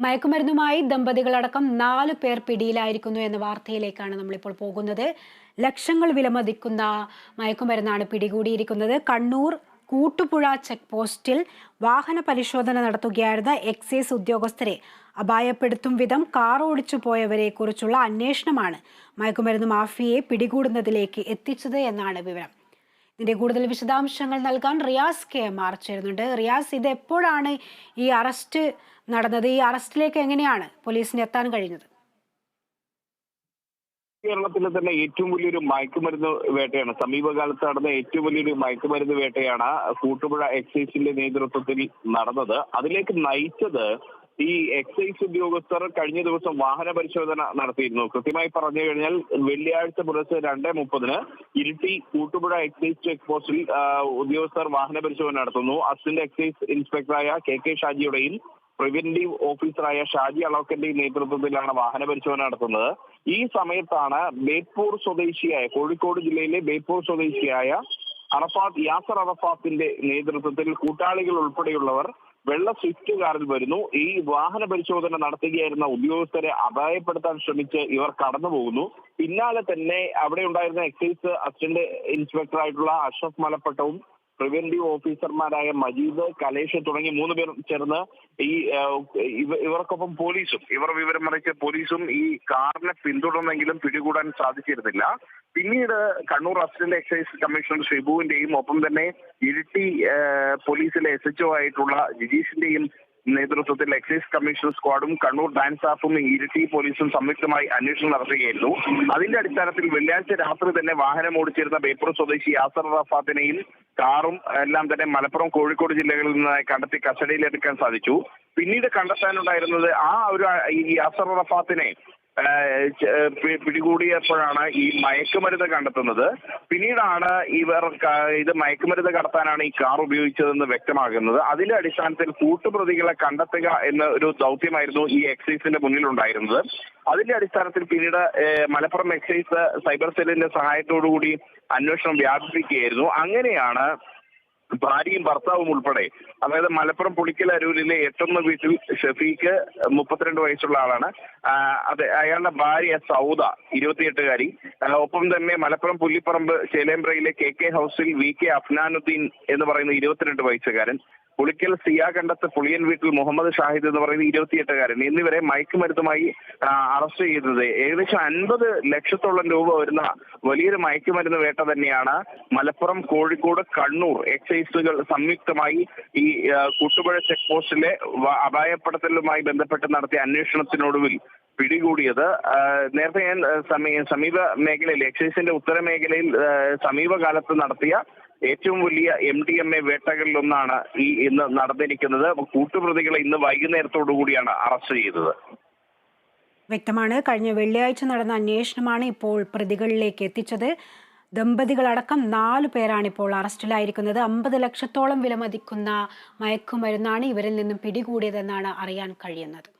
മയക്കുമരുന്നുമായി ദമ്പതികളടക്കം നാലു പേർ പിടിയിലായിരിക്കുന്നു എന്ന വാർത്തയിലേക്കാണ് നമ്മളിപ്പോൾ പോകുന്നത്. ലക്ഷങ്ങൾ വിലമതിക്കുന്ന മയക്കുമരുന്നാണ് പിടികൂടിയിരിക്കുന്നത്. കണ്ണൂർ കൂട്ടുപുഴ ചെക്ക് പോസ്റ്റിൽ വാഹന പരിശോധന നടത്തുകയായിരുന്ന എക്സൈസ് ഉദ്യോഗസ്ഥരെ അപായപ്പെടുത്തും വിധം കാർ ഓടിച്ചു പോയവരെ കുറിച്ചുള്ള അന്വേഷണമാണ് മയക്കുമരുന്ന് മാഫിയെ പിടികൂടുന്നതിലേക്ക് എത്തിച്ചത് എന്നാണ് വിവരം. ഇതിന്റെ കൂടുതൽ വിശദാംശങ്ങൾ നൽകാൻ റിയാസ് കെ എം ആർ ചേരുന്നുണ്ട്. റിയാസ് ഇത് എപ്പോഴാണ് ഈ അറസ്റ്റ് നടന്നത്? ഈ അറസ്റ്റിലേക്ക് എങ്ങനെയാണ് പോലീസിന് എത്താൻ കഴിഞ്ഞത്? കേരളത്തിലെ തന്നെ ഏറ്റവും വലിയൊരു മയക്കുമരുന്ന് വേട്ടയാണ് സമീപകാലത്ത് നടന്ന ഏറ്റവും വലിയൊരു മയക്കുമരുന്ന് വേട്ടയാണ് കൂട്ടുപുഴ എക്സൈസിന്റെ നേതൃത്വത്തിൽ നടന്നത്. അതിലേക്ക് നയിച്ചത് ഈ എക്സൈസ് ഉദ്യോഗസ്ഥർ കഴിഞ്ഞ ദിവസം വാഹന പരിശോധന നടത്തിയിരുന്നു. കൃത്യമായി പറഞ്ഞു കഴിഞ്ഞാൽ വെള്ളിയാഴ്ച പുലർച്ചെ രണ്ട് മുപ്പതിന് ഇരിട്ടി കൂട്ടുപുഴ എക്സൈസ് ചെക്ക് പോസ്റ്റിൽ ഉദ്യോഗസ്ഥർ വാഹന പരിശോധന നടത്തുന്നു. അസിസ്റ്റന്റ് എക്സൈസ് ഇൻസ്പെക്ടറായ കെ കെ ഷാജിയുടെയും പ്രിവന്റീവ് ഓഫീസറായ ഷാജി അളോക്കന്റെയും നേതൃത്വത്തിലാണ് വാഹന പരിശോധന നടത്തുന്നത്. ഈ സമയത്താണ് ബേപ്പൂർ സ്വദേശിയായ കോഴിക്കോട് ജില്ലയിലെ ബേപ്പൂർ സ്വദേശിയായ അറഫാത്ത് യാസർ അറഫാത്തിന്റെ നേതൃത്വത്തിൽ കൂട്ടാളികൾ ഉൾപ്പെടെയുള്ളവർ വെള്ള സ്വിഫ്റ്റ് കാറിൽ വരുന്നു. ഈ വാഹന പരിശോധന നടത്തുകയായിരുന്ന ഉദ്യോഗസ്ഥരെ അപായപ്പെടുത്താൻ ശ്രമിച്ച് ഇവർ കടന്നു പോകുന്നു പിന്നാലെ തന്നെ അവിടെ ഉണ്ടായിരുന്ന എക്സൈസ് അസിസ്റ്റന്റ് ഇൻസ്പെക്ടർ ആയിട്ടുള്ള അഷ്റഫ് മലപ്പട്ടവും പ്രിവന്റീവ് ഓഫീസർമാരായ മജീദ് കലേഷ് തുടങ്ങി മൂന്ന് പേർ ചേർന്ന് ഈ ഇവർക്കൊപ്പം പോലീസും ഇവർ വിവരം അറിയിച്ച പോലീസും ഈ കാറിനെ പിന്തുടർന്നെങ്കിലും പിടികൂടാൻ സാധിച്ചിരുന്നില്ല. പിന്നീട് കണ്ണൂർ അസിസ്റ്റന്റ് എക്സൈസ് കമ്മീഷണർ ഷിബുവിന്റെയും ഒപ്പം തന്നെ ഇരിട്ടി പോലീസിലെ എസ് എച്ച്ഒ ആയിട്ടുള്ള ജിജീഷിന്റെയും നേതൃത്വത്തിൽ എക്സൈസ് കമ്മീഷൻ സ്ക്വാഡും കണ്ണൂർ ഡാൻസ് സ്റ്റാഫും ഇരിട്ടി പോലീസും സംയുക്തമായി അന്വേഷണം നടത്തുകയായിരുന്നു. അതിന്റെ അടിസ്ഥാനത്തിൽ വെള്ളിയാഴ്ച രാത്രി തന്നെ വാഹനം ഓടിച്ചിരുന്ന ബേപ്പൂർ സ്വദേശി യാസർ റഫാത്തിനെയും കാറും എല്ലാം തന്നെ മലപ്പുറം കോഴിക്കോട് ജില്ലകളിൽ നിന്നായി കണ്ടെത്തി കസ്റ്റഡിയിലെടുക്കാൻ സാധിച്ചു. പിന്നീട് കണ്ടെത്താനുണ്ടായിരുന്നത് ആ ഒരു ഈ യാസർ റഫാത്തിനെ പിടികൂടിയപ്പോഴാണ് ഈ മയക്കുമരുന്ന് കണ്ടെത്തുന്നത്. പിന്നീടാണ് ഇവർ ഇത് മയക്കുമരുന്ന് കടത്താനാണ് ഈ കാർ ഉപയോഗിച്ചതെന്ന് വ്യക്തമാകുന്നത്. അതിന്റെ അടിസ്ഥാനത്തിൽ കൂട്ടുപ്രതികളെ കണ്ടെത്തുക എന്ന ഒരു ദൗത്യമായിരുന്നു ഈ എക്സൈസിന്റെ മുന്നിലുണ്ടായിരുന്നത്. അതിന്റെ അടിസ്ഥാനത്തിൽ പിന്നീട് മലപ്പുറം എക്സൈസ് സൈബർ സെല്ലിന്റെ സഹായത്തോടുകൂടി അന്വേഷണം വ്യാപിപ്പിക്കുകയായിരുന്നു. അങ്ങനെയാണ് ഭാര്യയും ഭർത്താവും ഉൾപ്പെടെ. അതായത് മലപ്പുറം പുളിക്കൽ അരൂരിലെ എട്ടൊന്ന് വീട്ടിൽ ഷഫീഖ് മുപ്പത്തിരണ്ട് വയസ്സുള്ള ആളാണ്. അതെ അയാളുടെ ഭാര്യ സൗദ ഇരുപത്തിയെട്ടുകാരി. ഒപ്പം തന്നെ മലപ്പുറം പുല്ലിപ്പറമ്പ് ചേലേമ്പ്രയിലെ കെ കെ ഹൗസിൽ വി കെ അഫ്നാനുദ്ദീൻ എന്ന് പറയുന്ന ഇരുപത്തിരണ്ട് വയസ്സുകാരൻ. പുളിക്കൽ സിയാകണ്ടത്ത് പുളിയൻ വീട്ടിൽ മുഹമ്മദ് ഷാഹിദ് എന്ന് പറയുന്ന ഇരുപത്തിയെട്ടുകാരൻ. എന്നിവരെ മയക്കുമരുന്നുമായി അറസ്റ്റ് ചെയ്തത് ഏകദേശം അൻപത് ലക്ഷത്തോളം രൂപ വരുന്ന വലിയൊരു മയക്കുമരുന്ന് വേട്ട തന്നെയാണ് മലപ്പുറം കോഴിക്കോട് കണ്ണൂർ എക്സൈസുകൾ സംയുക്തമായി ഈ കൂട്ടുപുഴ ചെക്ക് പോസ്റ്റിലെ അപായപ്പെടുത്തലുമായി ബന്ധപ്പെട്ട് നടത്തിയ അന്വേഷണത്തിനൊടുവിൽ പിടികൂടിയത്. നേരത്തെ ഞാൻ സമീപ മേഖലയിൽ എക്സൈസിന്റെ ഉത്തര മേഖലയിൽ സമീപകാലത്ത് നടത്തിയ ഏറ്റവും വലിയ എം ഡി എം എ വേട്ടകളിലൊന്നാണ് ഈ ഇന്ന് നടന്നിരിക്കുന്നത്. കൂട്ടുപ്രതികളെ ഇന്ന് വൈകുന്നേരത്തോടു കൂടിയാണ് അറസ്റ്റ് ചെയ്തത്. വ്യക്തമാണ്. കഴിഞ്ഞ വെള്ളിയാഴ്ച നടന്ന അന്വേഷണമാണ് ഇപ്പോൾ പ്രതികളിലേക്ക് എത്തിച്ചത്. ദമ്പതികളടക്കം നാലു പേരാണ് ഇപ്പോൾ അറസ്റ്റിലായിരിക്കുന്നത്. അമ്പത് ലക്ഷത്തോളം വിലമതിക്കുന്ന മയക്കുമരുന്നാണ് ഇവരിൽ നിന്നും പിടികൂടിയതെന്നാണ് അറിയാൻ കഴിയുന്നത്.